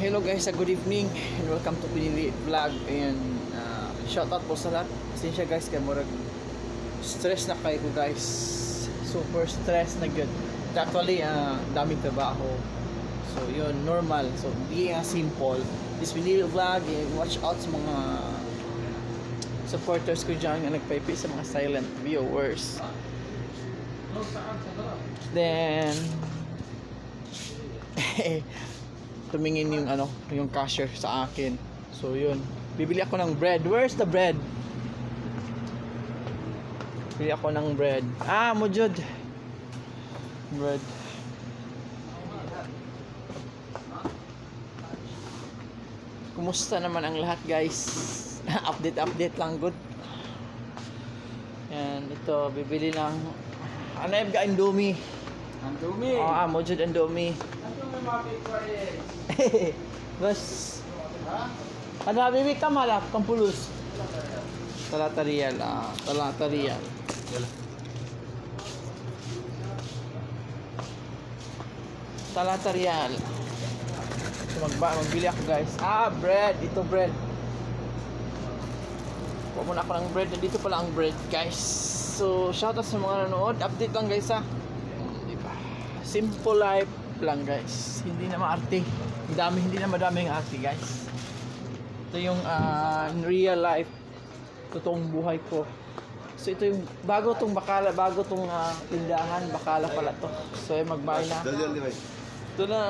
hello guys, uh, good evening and welcome to Pinili Vlog and uh, shout out po sa lahat. Pasensya guys, kay murag stress na kayo guys. Super stress na good. Actually, uh, daming trabaho. So yun, normal. So being a simple. This Pinili Vlog, eh, watch out sa mga supporters ko dyan na nagpaipi sa mga silent viewers. Then, tumingin yung ano, yung cashier sa akin. So yun, bibili ako ng bread. Where's the bread? Bili ako ng bread. Ah, mujud. Bread. Kumusta naman ang lahat, guys? update, update lang, good. Yan, ito, bibili ng ano yung ga Indomie? Andumi. Oh, ah, mujud Indomie. Bas. Ano, bibi ka malap, kampulus. Talata real, ah, talata real. Talata real. Magba, magbili ako guys. Ah, bread. Ito bread. Kuha muna ako ng bread. Nandito pala ang bread guys. So, shoutout sa mga nanonood. Update lang guys ha. Simple life lang guys. Hindi na maarte. Ang dami, hindi na madaming arte guys. Ito yung ah, in real life. Totoong buhay ko. So ito yung bago tong bakala, bago tong ah, tindahan, bakala pala to. So ay magbayad na. Ito na.